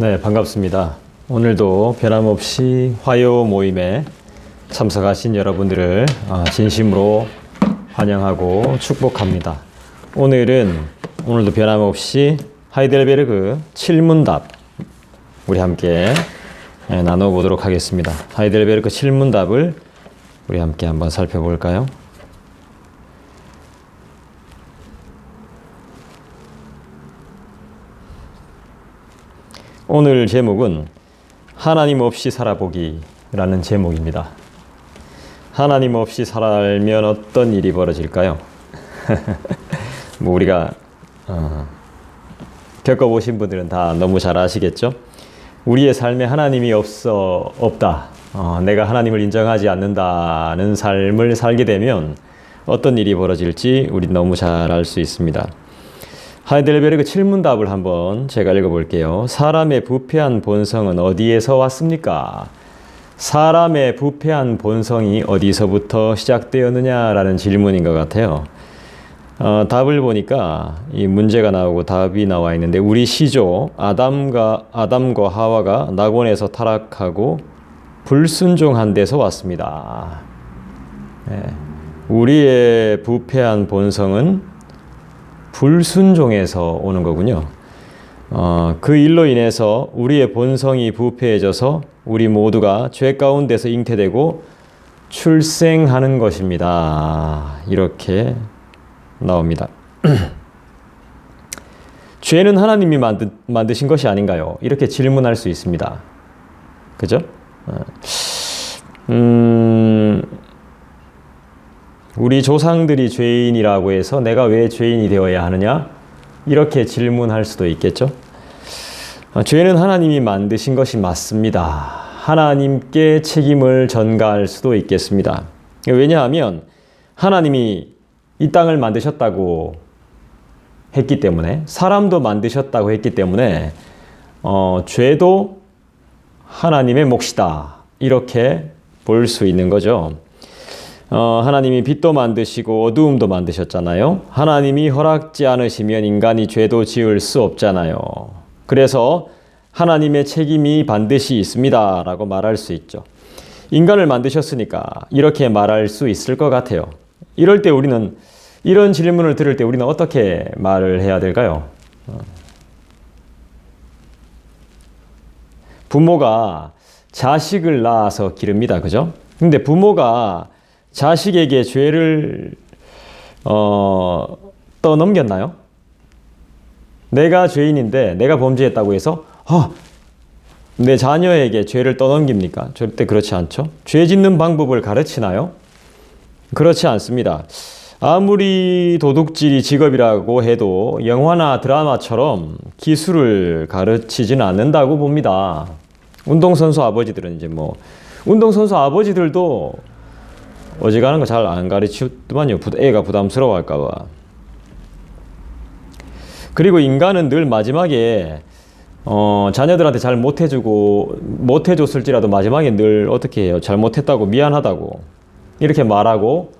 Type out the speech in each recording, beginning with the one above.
네, 반갑습니다. 오늘도 변함없이 화요 모임에 참석하신 여러분들을 아, 진심으로 환영하고 축복합니다. 오늘은 오늘도 변함없이 하이델베르그 7문답 우리 함께 예, 나눠 보도록 하겠습니다. 하이델베르크 7문답을 우리 함께 한번 살펴볼까요? 오늘 제목은 하나님 없이 살아보기라는 제목입니다. 하나님 없이 살면 어떤 일이 벌어질까요? 뭐 우리가 어, 겪어보신 분들은 다 너무 잘 아시겠죠? 우리의 삶에 하나님이 없어 없다. 어, 내가 하나님을 인정하지 않는다는 삶을 살게 되면 어떤 일이 벌어질지 우리 너무 잘 알 수 있습니다. 하이델베르그 7문답을 한번 제가 읽어볼게요. 사람의 부패한 본성은 어디에서 왔습니까? 사람의 부패한 본성이 어디서부터 시작되었느냐라는 질문인 것 같아요. 어, 답을 보니까 이 문제가 나오고 답이 나와 있는데 우리 시조 아담과 아담과 하와가 낙원에서 타락하고 불순종한 데서 왔습니다. 네. 우리의 부패한 본성은 불순종에서 오는 거군요. 어, 그 일로 인해서 우리의 본성이 부패해져서 우리 모두가 죄 가운데서 잉태되고 출생하는 것입니다. 이렇게 나옵니다. 죄는 하나님이 만드, 만드신 것이 아닌가요? 이렇게 질문할 수 있습니다. 그죠? 어. 음, 우리 조상들이 죄인이라고 해서 내가 왜 죄인이 되어야 하느냐? 이렇게 질문할 수도 있겠죠. 어, 죄는 하나님이 만드신 것이 맞습니다. 하나님께 책임을 전가할 수도 있겠습니다. 왜냐하면 하나님이 이 땅을 만드셨다고 했기 때문에 사람도 만드셨다고 했기 때문에 어, 죄도 하나님의 몫이다 이렇게 볼 수 있는 거죠. 어, 하나님이 빛도 만드시고 어두움도 만드셨잖아요. 하나님이 허락지 않으시면 인간이 죄도 지을 수 없잖아요. 그래서 하나님의 책임이 반드시 있습니다. 라고 말할 수 있죠. 인간을 만드셨으니까 이렇게 말할 수 있을 것 같아요. 이럴 때 우리는 이런 질문을 들을 때 우리는 어떻게 말을 해야 될까요? 어. 부모가 자식을 낳아서 기릅니다. 그죠? 근데 부모가 자식에게 죄를 어, 떠넘겼나요? 내가 죄인인데 내가 범죄했다고 해서 어, 내 자녀에게 죄를 떠넘깁니까? 절대 그렇지 않죠. 죄 짓는 방법을 가르치나요? 그렇지 않습니다. 아무리 도둑질이 직업이라고 해도 영화나 드라마처럼 기술을 가르치지는 않는다고 봅니다. 운동선수 아버지들은 이제 뭐 운동선수 아버지들도 어지간한 거 잘 안 가르치더만요. 애가 부담스러워 할까봐. 그리고 인간은 늘 마지막에 어, 자녀들한테 잘 못해주고 못해줬을지라도 마지막에 늘 어떻게 해요? 잘 못했다고 미안하다고 이렇게 말하고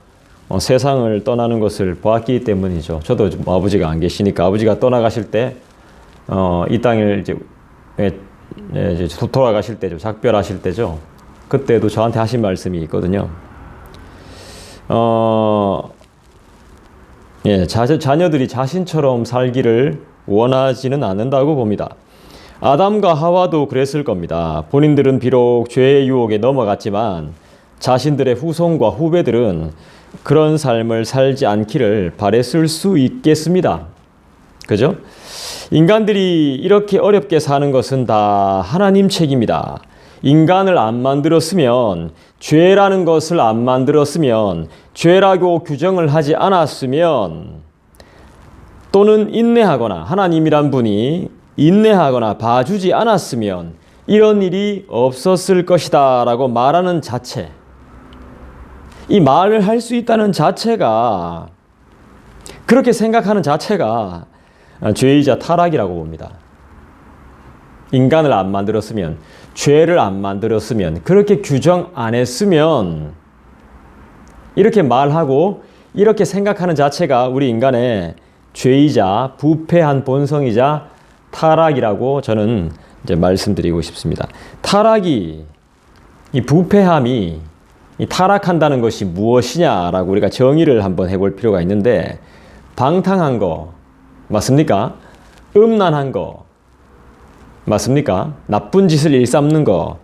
어, 세상을 떠나는 것을 보았기 때문이죠. 저도 아버지가 안 계시니까 아버지가 떠나가실 때, 어, 이 땅을 이제, 예, 예, 이제 돌아가실 때죠. 작별하실 때죠. 그때도 저한테 하신 말씀이 있거든요. 어, 예, 자, 자녀들이 자신처럼 살기를 원하지는 않는다고 봅니다. 아담과 하와도 그랬을 겁니다. 본인들은 비록 죄의 유혹에 넘어갔지만 자신들의 후손과 후배들은 그런 삶을 살지 않기를 바랬을 수 있겠습니다. 그죠? 인간들이 이렇게 어렵게 사는 것은 다 하나님 책임이다. 인간을 안 만들었으면 죄라는 것을 안 만들었으면 죄라고 규정을 하지 않았으면 또는 인내하거나 하나님이란 분이 인내하거나 봐주지 않았으면 이런 일이 없었을 것이다 라고 말하는 자체 이 말을 할 수 있다는 자체가 그렇게 생각하는 자체가 죄이자 타락이라고 봅니다. 인간을 안 만들었으면 죄를 안 만들었으면 그렇게 규정 안 했으면 이렇게 말하고 이렇게 생각하는 자체가 우리 인간의 죄이자 부패한 본성이자 타락이라고 저는 이제 말씀드리고 싶습니다. 타락이 이 부패함이 이 타락한다는 것이 무엇이냐라고 우리가 정의를 한번 해볼 필요가 있는데 방탕한 거 맞습니까? 음란한 거 맞습니까? 나쁜 짓을 일삼는 거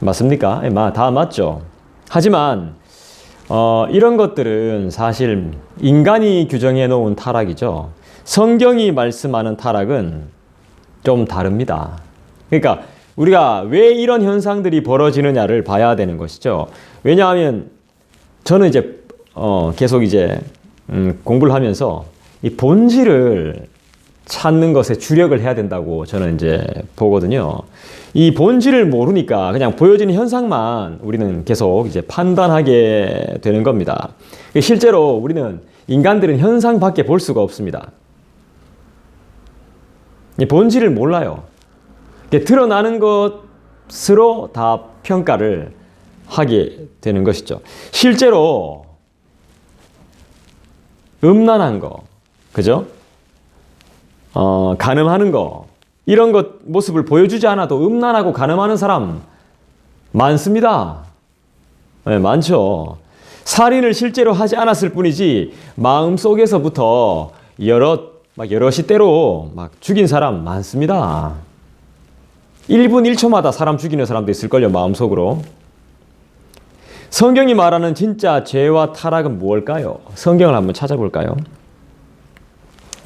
맞습니까? 예, 마- 다 맞죠. 하지만 어, 이런 것들은 사실 인간이 규정해 놓은 타락이죠. 성경이 말씀하는 타락은 좀 다릅니다. 그러니까 우리가 왜 이런 현상들이 벌어지느냐를 봐야 되는 것이죠. 왜냐하면 저는 이제 어, 계속 이제 음, 공부를 하면서 이 본질을 찾는 것에 주력을 해야 된다고 저는 이제 보거든요. 이 본질을 모르니까 그냥 보여지는 현상만 우리는 계속 이제 판단하게 되는 겁니다. 실제로 우리는 인간들은 현상밖에 볼 수가 없습니다. 이 본질을 몰라요. 드러나는 것으로 다 평가를 하게 되는 것이죠. 실제로 음란한 거, 그죠? 어, 가늠하는 거 이런 것 모습을 보여주지 않아도 음란하고 가늠하는 사람 많습니다. 네, 많죠. 살인을 실제로 하지 않았을 뿐이지 마음 속에서부터 여러 막 여럿이 때로 막 죽인 사람 많습니다. 1분 1초마다 사람 죽이는 사람도 있을걸요, 마음속으로. 성경이 말하는 진짜 죄와 타락은 무엇일까요? 성경을 한번 찾아볼까요?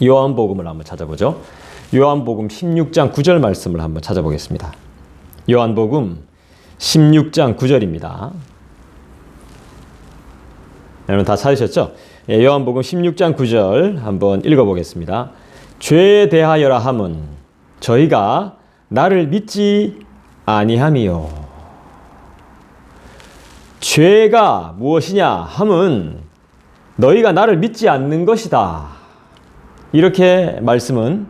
요한복음을 한번 찾아보죠. 요한복음 16장 9절 말씀을 한번 찾아보겠습니다. 요한복음 16장 9절입니다. 여러분 다 찾으셨죠? 예, 요한복음 16장 9절 한번 읽어보겠습니다. 죄에 대하여라 함은 저희가 나를 믿지 아니함이요. 죄가 무엇이냐 함은 너희가 나를 믿지 않는 것이다. 이렇게 말씀은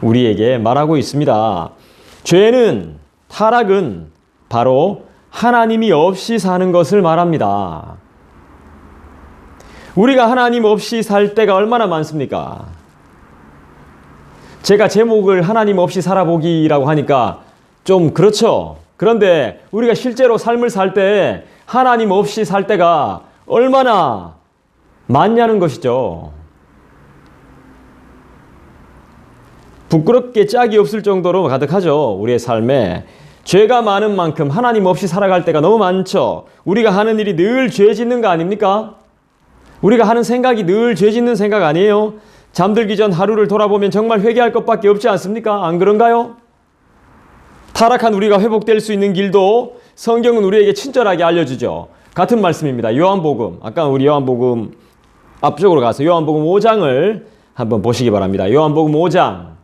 우리에게 말하고 있습니다. 죄는 타락은 바로 하나님이 없이 사는 것을 말합니다. 우리가 하나님 없이 살 때가 얼마나 많습니까? 제가 제목을 하나님 없이 살아보기라고 하니까 좀 그렇죠. 그런데 우리가 실제로 삶을 살 때 하나님 없이 살 때가 얼마나 많냐는 것이죠. 부끄럽게 짝이 없을 정도로 가득하죠. 우리의 삶에. 죄가 많은 만큼 하나님 없이 살아갈 때가 너무 많죠. 우리가 하는 일이 늘 죄 짓는 거 아닙니까? 우리가 하는 생각이 늘 죄 짓는 생각 아니에요? 잠들기 전 하루를 돌아보면 정말 회개할 것밖에 없지 않습니까? 안 그런가요? 타락한 우리가 회복될 수 있는 길도 성경은 우리에게 친절하게 알려주죠. 같은 말씀입니다. 요한복음. 아까 우리 요한복음 앞쪽으로 가서 요한복음 5장을 한번 보시기 바랍니다. 요한복음 5장.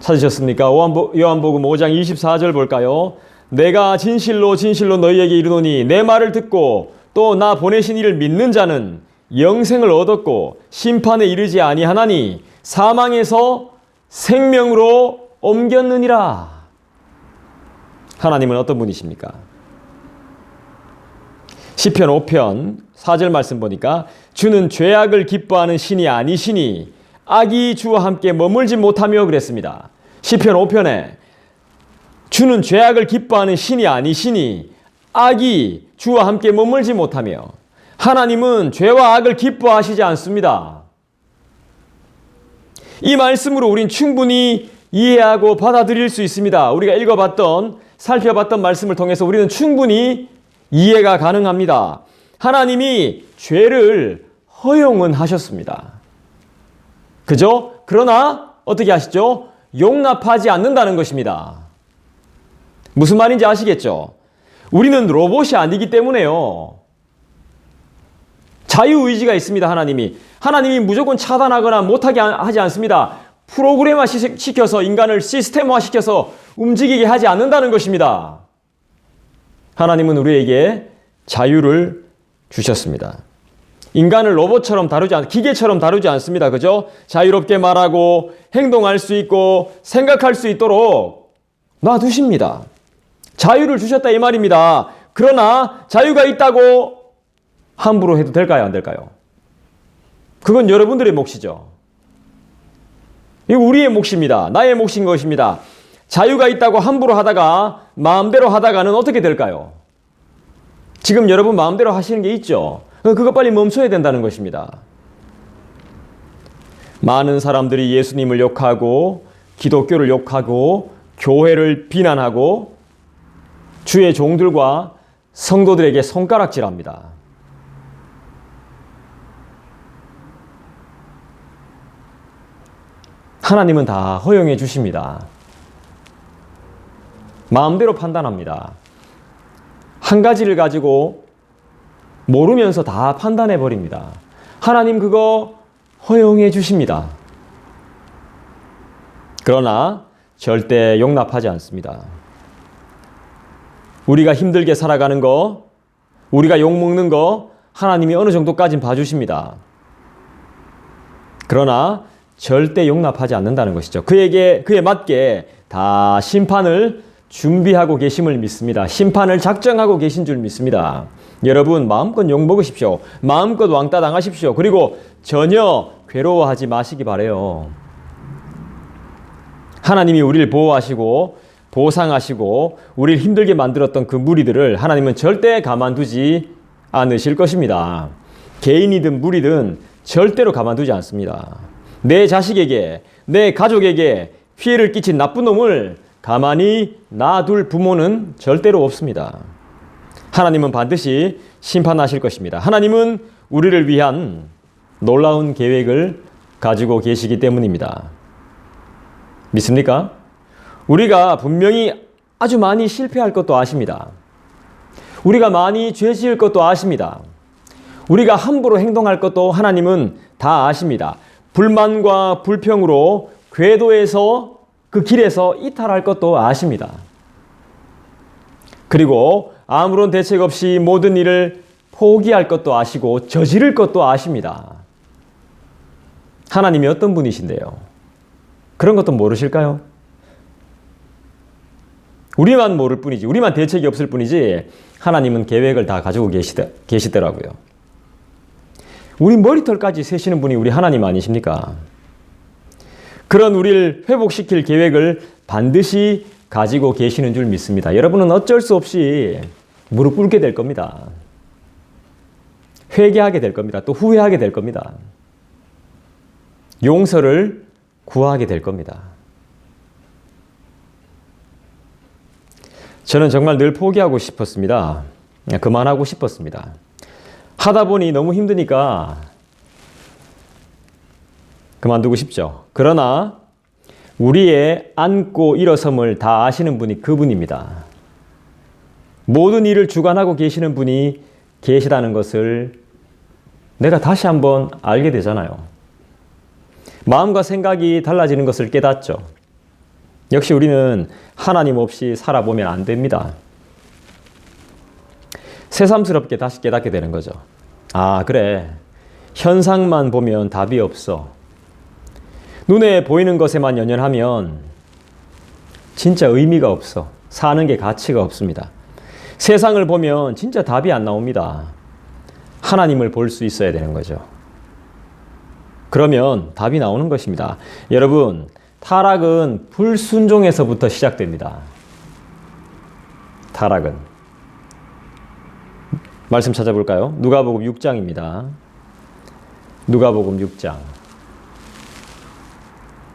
찾으셨습니까? 요한복, 요한복음 5장 24절 볼까요? 내가 진실로 진실로 너희에게 이르노니 내 말을 듣고 또 나 보내신 이를 믿는 자는 영생을 얻었고 심판에 이르지 아니하나니 사망에서 생명으로 옮겼느니라. 하나님은 어떤 분이십니까? 시편 5편 4절 말씀 보니까 주는 죄악을 기뻐하는 신이 아니시니 악이 주와 함께 머물지 못하며 그랬습니다. 시편 5편에 주는 죄악을 기뻐하는 신이 아니시니 악이 주와 함께 머물지 못하며 하나님은 죄와 악을 기뻐하시지 않습니다. 이 말씀으로 우린 충분히 이해하고 받아들일 수 있습니다. 우리가 읽어봤던, 살펴봤던 말씀을 통해서 우리는 충분히 이해가 가능합니다. 하나님이 죄를 허용은 하셨습니다. 그죠? 그러나 어떻게 하시죠? 용납하지 않는다는 것입니다. 무슨 말인지 아시겠죠? 우리는 로봇이 아니기 때문에요. 자유의지가 있습니다, 하나님이. 하나님이 무조건 차단하거나 못하게 하지 않습니다. 프로그램화 시켜서 인간을 시스템화 시켜서 움직이게 하지 않는다는 것입니다. 하나님은 우리에게 자유를 주셨습니다. 인간을 로봇처럼 다루지 않, 기계처럼 다루지 않습니다. 그죠? 자유롭게 말하고 행동할 수 있고 생각할 수 있도록 놔두십니다. 자유를 주셨다 이 말입니다. 그러나 자유가 있다고 함부로 해도 될까요? 안 될까요? 그건 여러분들의 몫이죠. 이 우리의 몫입니다. 나의 몫인 것입니다. 자유가 있다고 함부로 하다가 마음대로 하다가는 어떻게 될까요? 지금 여러분 마음대로 하시는 게 있죠. 그거 빨리 멈춰야 된다는 것입니다. 많은 사람들이 예수님을 욕하고 기독교를 욕하고 교회를 비난하고 주의 종들과 성도들에게 손가락질합니다. 하나님은 다 허용해 주십니다. 마음대로 판단합니다. 한 가지를 가지고 모르면서 다 판단해 버립니다. 하나님 그거 허용해 주십니다. 그러나 절대 용납하지 않습니다. 우리가 힘들게 살아가는 거, 우리가 욕먹는 거, 하나님이 어느 정도까진 봐주십니다. 그러나 절대 용납하지 않는다는 것이죠. 그에게, 그에 맞게 다 심판을 준비하고 계심을 믿습니다. 심판을 작정하고 계신 줄 믿습니다. 여러분, 마음껏 욕먹으십시오. 마음껏 왕따 당하십시오. 그리고 전혀 괴로워하지 마시기 바래요. 하나님이 우리를 보호하시고 보상하시고 우리를 힘들게 만들었던 그 무리들을 하나님은 절대 가만두지 않으실 것입니다. 개인이든 무리든 절대로 가만두지 않습니다. 내 자식에게, 내 가족에게 피해를 끼친 나쁜 놈을 가만히 놔둘 부모는 절대로 없습니다. 하나님은 반드시 심판하실 것입니다. 하나님은 우리를 위한 놀라운 계획을 가지고 계시기 때문입니다. 믿습니까? 우리가 분명히 아주 많이 실패할 것도 아십니다. 우리가 많이 죄 지을 것도 아십니다. 우리가 함부로 행동할 것도 하나님은 다 아십니다. 불만과 불평으로 궤도에서 그 길에서 이탈할 것도 아십니다. 그리고 아무런 대책 없이 모든 일을 포기할 것도 아시고 저지를 것도 아십니다. 하나님이 어떤 분이신데요? 그런 것도 모르실까요? 우리만 모를 뿐이지, 우리만 대책이 없을 뿐이지, 하나님은 계획을 다 가지고 계시더, 계시더라고요. 우리 머리털까지 세시는 분이 우리 하나님 아니십니까? 그런 우리를 회복시킬 계획을 반드시 가지고 계시는 줄 믿습니다. 여러분은 어쩔 수 없이 무릎 꿇게 될 겁니다. 회개하게 될 겁니다. 또 후회하게 될 겁니다. 용서를 구하게 될 겁니다. 저는 정말 늘 포기하고 싶었습니다. 그만하고 싶었습니다. 하다 보니 너무 힘드니까 그만두고 싶죠. 그러나 우리의 안고 일어섬을 다 아시는 분이 그분입니다. 모든 일을 주관하고 계시는 분이 계시다는 것을 내가 다시 한번 알게 되잖아요. 마음과 생각이 달라지는 것을 깨닫죠. 역시 우리는 하나님 없이 살아보면 안 됩니다. 새삼스럽게 다시 깨닫게 되는 거죠. 아, 그래. 현상만 보면 답이 없어. 눈에 보이는 것에만 연연하면 진짜 의미가 없어. 사는 게 가치가 없습니다. 세상을 보면 진짜 답이 안 나옵니다. 하나님을 볼 수 있어야 되는 거죠. 그러면 답이 나오는 것입니다. 여러분, 타락은 불순종에서부터 시작됩니다. 타락은. 말씀 찾아볼까요? 누가복음 6장입니다. 누가복음 6장.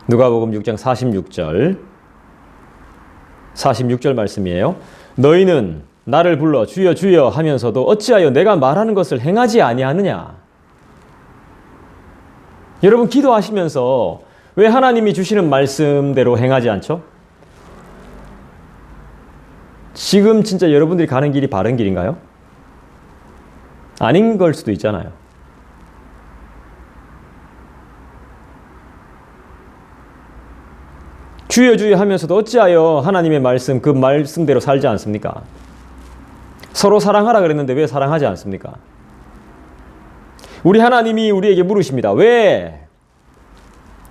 누가복음 6장 46절. 46절 말씀이에요. 너희는 나를 불러 주여 주여 하면서도 어찌하여 내가 말하는 것을 행하지 아니하느냐? 여러분 기도하시면서 왜 하나님이 주시는 말씀대로 행하지 않죠? 지금 진짜 여러분들이 가는 길이 바른 길인가요? 아닌 걸 수도 있잖아요. 주여 주여 하면서도 어찌하여 하나님의 말씀 그 말씀대로 살지 않습니까? 서로 사랑하라 그랬는데 왜 사랑하지 않습니까? 우리 하나님이 우리에게 물으십니다. 왜?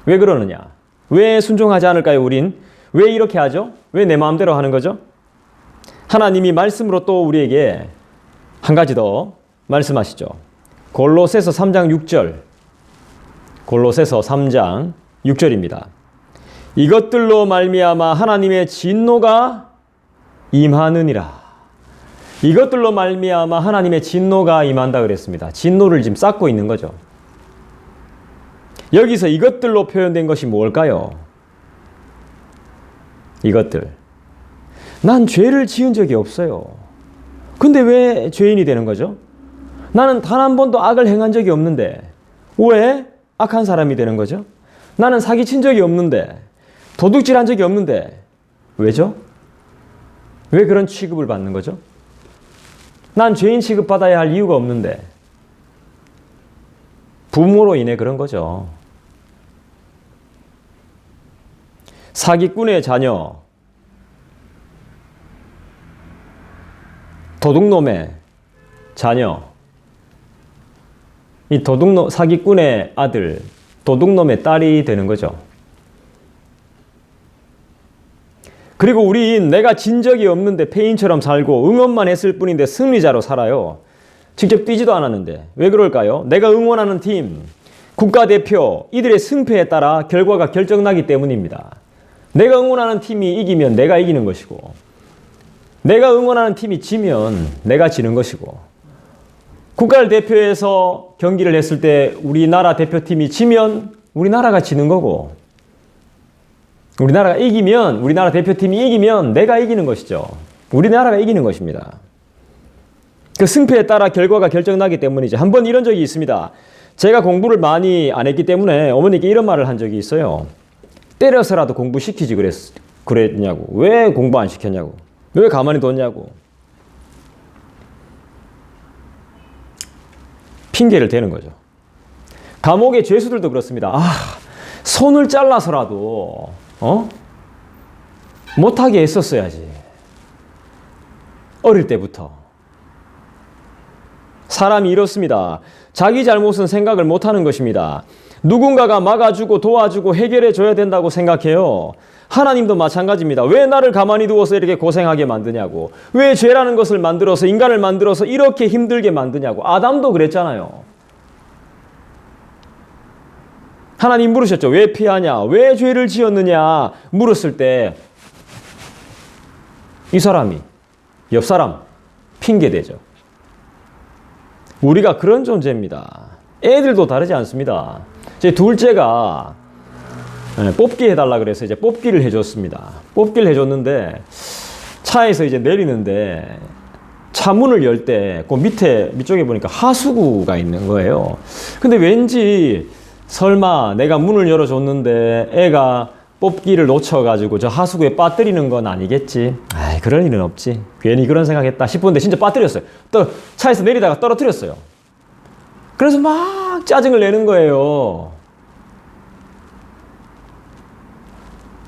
왜 그러느냐? 왜 순종하지 않을까요, 우린? 왜 이렇게 하죠? 왜 내 마음대로 하는 거죠? 하나님이 말씀으로 또 우리에게 한 가지 더 말씀하시죠. 골로새서 3장 6절. 골로새서 3장 6절입니다. 이것들로 말미암아 하나님의 진노가 임하느니라. 이것들로 말미암아 하나님의 진노가 임한다 그랬습니다. 진노를 지금 쌓고 있는 거죠. 여기서 이것들로 표현된 것이 뭘까요? 이것들. 난 죄를 지은 적이 없어요. 근데 왜 죄인이 되는 거죠? 나는 단 한 번도 악을 행한 적이 없는데 왜 악한 사람이 되는 거죠? 나는 사기친 적이 없는데 도둑질 한 적이 없는데 왜죠? 왜 그런 취급을 받는 거죠? 난 죄인 취급받아야 할 이유가 없는데 부모로 인해 그런 거죠. 사기꾼의 자녀, 도둑놈의 자녀, 이 도둑놈, 사기꾼의 아들, 도둑놈의 딸이 되는 거죠. 그리고 우린 내가 진 적이 없는데 패인처럼 살고 응원만 했을 뿐인데 승리자로 살아요. 직접 뛰지도 않았는데. 왜 그럴까요? 내가 응원하는 팀, 국가대표, 이들의 승패에 따라 결과가 결정나기 때문입니다. 내가 응원하는 팀이 이기면 내가 이기는 것이고, 내가 응원하는 팀이 지면 내가 지는 것이고, 국가를 대표해서 경기를 했을 때 우리나라 대표팀이 지면 우리나라가 지는 거고, 우리나라가 이기면, 우리나라 대표팀이 이기면 내가 이기는 것이죠. 우리나라가 이기는 것입니다. 그 승패에 따라 결과가 결정나기 때문이죠. 한 번 이런 적이 있습니다. 제가 공부를 많이 안 했기 때문에 어머니께 이런 말을 한 적이 있어요. 때려서라도 공부시키지 그랬, 그랬냐고. 왜 공부 안 시켰냐고. 왜 가만히 뒀냐고. 핑계를 대는 거죠. 감옥의 죄수들도 그렇습니다. 아, 손을 잘라서라도, 어? 못하게 했었어야지. 어릴 때부터. 사람이 이렇습니다. 자기 잘못은 생각을 못하는 것입니다. 누군가가 막아주고 도와주고 해결해줘야 된다고 생각해요. 하나님도 마찬가지입니다. 왜 나를 가만히 두어서 이렇게 고생하게 만드냐고. 왜 죄라는 것을 만들어서 인간을 만들어서 이렇게 힘들게 만드냐고. 아담도 그랬잖아요. 하나님 물으셨죠. 왜 피하냐? 왜 죄를 지었느냐? 물었을 때 이 사람이 옆 사람 핑계 대죠. 우리가 그런 존재입니다. 애들도 다르지 않습니다. 제 둘째가 예, 뽑기 해달라 그래서 이제 뽑기를 해줬습니다. 뽑기를 해줬는데 차에서 이제 내리는데 차 문을 열 때 그 밑에 밑쪽에 보니까 하수구가 있는 거예요. 근데 왠지 설마 내가 문을 열어줬는데 애가 뽑기를 놓쳐가지고 저 하수구에 빠뜨리는 건 아니겠지. 아이, 그럴 일은 없지. 괜히 그런 생각했다 싶었는데 진짜 빠뜨렸어요. 또 차에서 내리다가 떨어뜨렸어요. 그래서 막 짜증을 내는 거예요.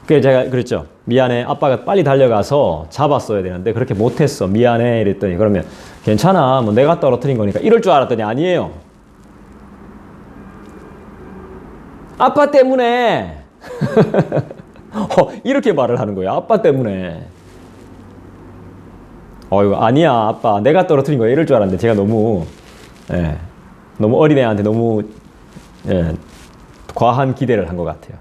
그래서 제가 그랬죠. 미안해. 아빠가 빨리 달려가서 잡았어야 되는데 그렇게 못했어. 미안해. 이랬더니 그러면 괜찮아. 뭐 내가 떨어뜨린 거니까 이럴 줄 알았더니 아니에요. 아빠 때문에 어, 이렇게 말을 하는 거예요. 아빠 때문에. 어이구 아니야 아빠 내가 떨어뜨린 거야 이럴 줄 알았는데 제가 너무 예, 너무 어린애한테 너무 예, 과한 기대를 한 것 같아요.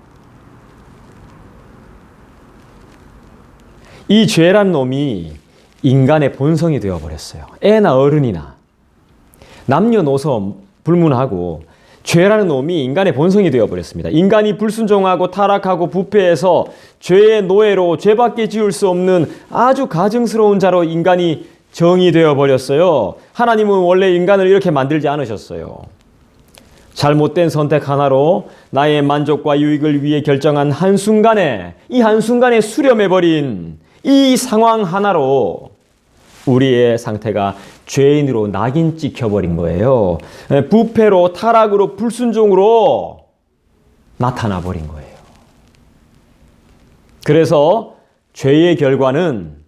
이 죄란 놈이 인간의 본성이 되어 버렸어요. 애나 어른이나 남녀노소 불문하고 죄라는 놈이 인간의 본성이 되어 버렸습니다. 인간이 불순종하고 타락하고 부패해서 죄의 노예로 죄밖에 지을 수 없는 아주 가증스러운 자로 인간이 정의되어 버렸어요. 하나님은 원래 인간을 이렇게 만들지 않으셨어요. 잘못된 선택 하나로 나의 만족과 유익을 위해 결정한 한순간에 이 한순간에 수렴해 버린 이 상황 하나로 우리의 상태가 죄인으로 낙인 찍혀버린 거예요. 부패로 타락으로 불순종으로 나타나 버린 거예요. 그래서 죄의 결과는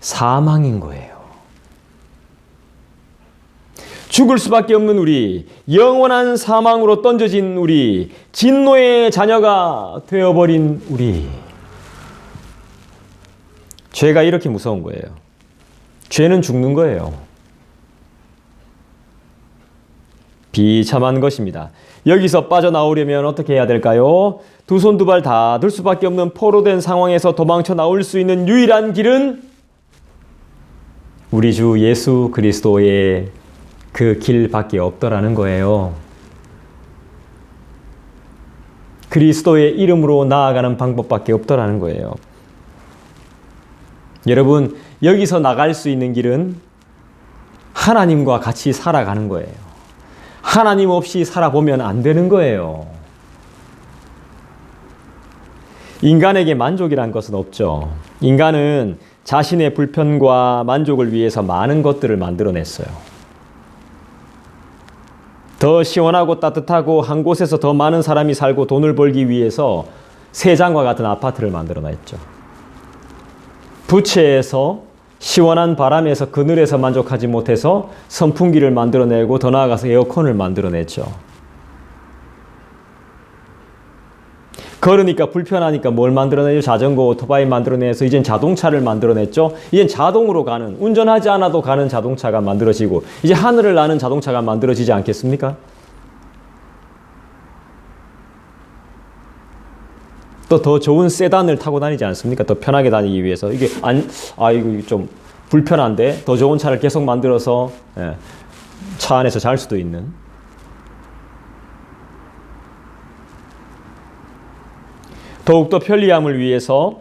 사망인 거예요. 죽을 수밖에 없는 우리, 영원한 사망으로 던져진 우리, 진노의 자녀가 되어버린 우리. 죄가 이렇게 무서운 거예요. 죄는 죽는 거예요. 비참한 것입니다. 여기서 빠져나오려면 어떻게 해야 될까요? 두 손 두 발 다 들 수밖에 없는 포로 된 상황에서 도망쳐 나올 수 있는 유일한 길은 우리 주 예수 그리스도의 그 길밖에 없더라는 거예요. 그리스도의 이름으로 나아가는 방법밖에 없더라는 거예요. 여러분, 여기서 나갈 수 있는 길은 하나님과 같이 살아가는 거예요. 하나님 없이 살아보면 안 되는 거예요. 인간에게 만족이란 것은 없죠. 인간은 자신의 불편과 만족을 위해서 많은 것들을 만들어냈어요. 더 시원하고 따뜻하고 한 곳에서 더 많은 사람이 살고 돈을 벌기 위해서 세장과 같은 아파트를 만들어냈죠. 부채에서 시원한 바람에서 그늘에서 만족하지 못해서 선풍기를 만들어내고 더 나아가서 에어컨을 만들어냈죠. 걸으니까 불편하니까 뭘 만들어내죠? 자전거, 오토바이 만들어내서 이젠 자동차를 만들어냈죠. 이젠 자동으로 가는, 운전하지 않아도 가는 자동차가 만들어지고 이제 하늘을 나는 자동차가 만들어지지 않겠습니까? 또 더 좋은 세단을 타고 다니지 않습니까? 더 편하게 다니기 위해서 이게 안, 아 이거 좀 불편한데 더 좋은 차를 계속 만들어서 예, 차 안에서 잘 수도 있는. 더욱더 편리함을 위해서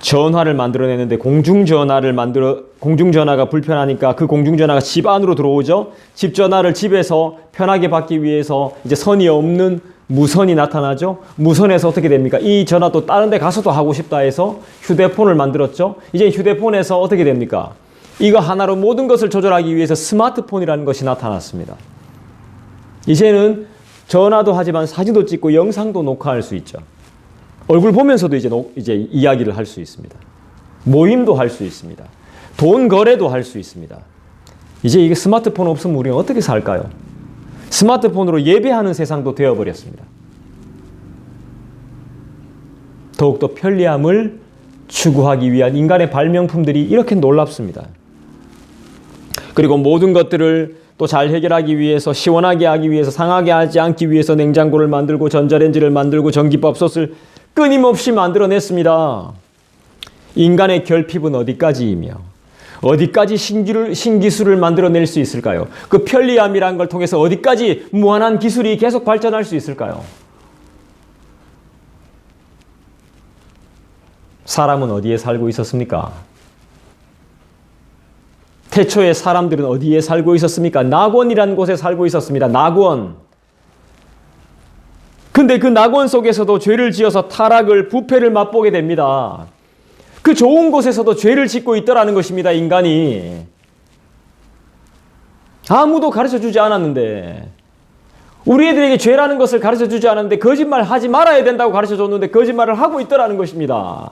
전화를 만들어내는데 공중전화를 만들어 공중전화가 불편하니까 그 공중전화가 집 안으로 들어오죠. 집 전화를 집에서 편하게 받기 위해서 이제 선이 없는 무선이 나타나죠. 무선에서 어떻게 됩니까? 이 전화도 다른 데 가서도 하고 싶다 해서 휴대폰을 만들었죠. 이제 휴대폰에서 어떻게 됩니까? 이거 하나로 모든 것을 조절하기 위해서 스마트폰이라는 것이 나타났습니다. 이제는 전화도 하지만 사진도 찍고 영상도 녹화할 수 있죠. 얼굴 보면서도 이제, 노, 이제 이야기를 할 수 있습니다. 모임도 할 수 있습니다. 돈 거래도 할 수 있습니다. 이제 이게 스마트폰 없으면 우리는 어떻게 살까요? 스마트폰으로 예배하는 세상도 되어버렸습니다. 더욱더 편리함을 추구하기 위한 인간의 발명품들이 이렇게 놀랍습니다. 그리고 모든 것들을 또 잘 해결하기 위해서 시원하게 하기 위해서 상하게 하지 않기 위해서 냉장고를 만들고 전자레인지를 만들고 전기밥솥을 끊임없이 만들어냈습니다. 인간의 결핍은 어디까지이며 어디까지 신기를, 신기술을 만들어낼 수 있을까요? 그 편리함이란 걸 통해서 어디까지 무한한 기술이 계속 발전할 수 있을까요? 사람은 어디에 살고 있었습니까? 태초에 사람들은 어디에 살고 있었습니까? 낙원이라는 곳에 살고 있었습니다. 낙원. 근데 그 낙원 속에서도 죄를 지어서 타락을, 부패를 맛보게 됩니다. 그 좋은 곳에서도 죄를 짓고 있더라는 것입니다, 인간이. 아무도 가르쳐 주지 않았는데, 우리 애들에게 죄라는 것을 가르쳐 주지 않았는데, 거짓말 하지 말아야 된다고 가르쳐 줬는데, 거짓말을 하고 있더라는 것입니다.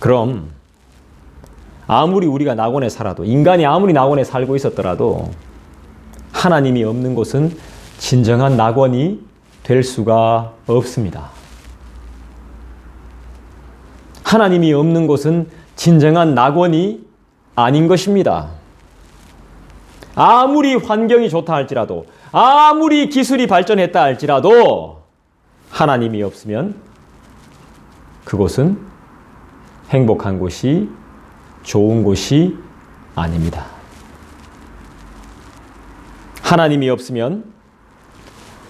그럼, 아무리 우리가 낙원에 살아도, 인간이 아무리 낙원에 살고 있었더라도, 하나님이 없는 곳은 진정한 낙원이 될 수가 없습니다. 하나님이 없는 곳은 진정한 낙원이 아닌 것입니다. 아무리 환경이 좋다 할지라도, 아무리 기술이 발전했다 할지라도, 하나님이 없으면 그곳은 행복한 곳이, 좋은 곳이 아닙니다. 하나님이 없으면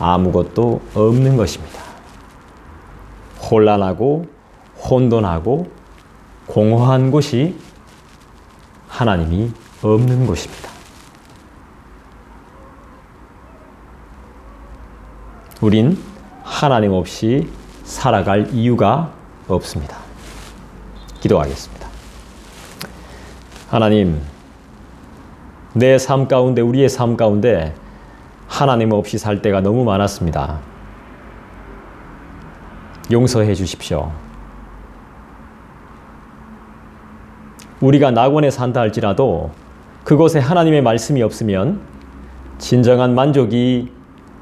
아무것도 없는 것입니다. 혼란하고 혼돈하고 공허한 곳이 하나님이 없는 곳입니다. 우린 하나님 없이 살아갈 이유가 없습니다. 기도하겠습니다. 하나님, 내 삶 가운데, 우리의 삶 가운데 하나님 없이 살 때가 너무 많았습니다. 용서해 주십시오. 우리가 낙원에 산다 할지라도 그곳에 하나님의 말씀이 없으면 진정한 만족이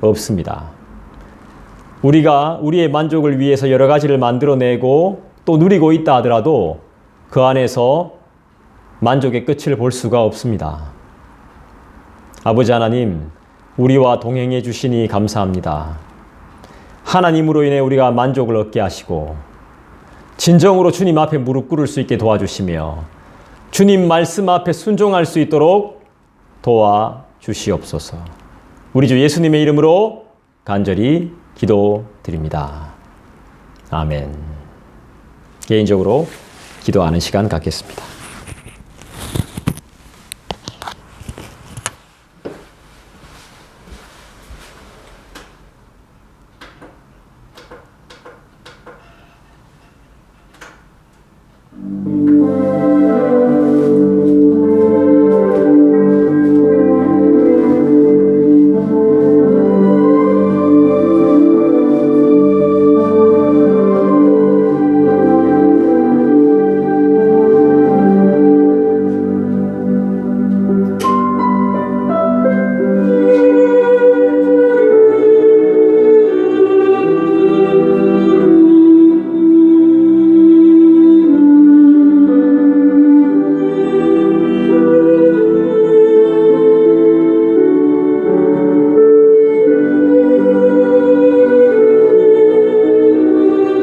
없습니다. 우리가 우리의 만족을 위해서 여러 가지를 만들어내고 또 누리고 있다 하더라도 그 안에서 만족의 끝을 볼 수가 없습니다. 아버지 하나님, 우리와 동행해 주시니 감사합니다. 하나님으로 인해 우리가 만족을 얻게 하시고, 진정으로 주님 앞에 무릎 꿇을 수 있게 도와주시며, 주님 말씀 앞에 순종할 수 있도록 도와 주시옵소서. 우리 주 예수님의 이름으로 간절히 기도드립니다. 아멘. 개인적으로 기도하는 시간 갖겠습니다.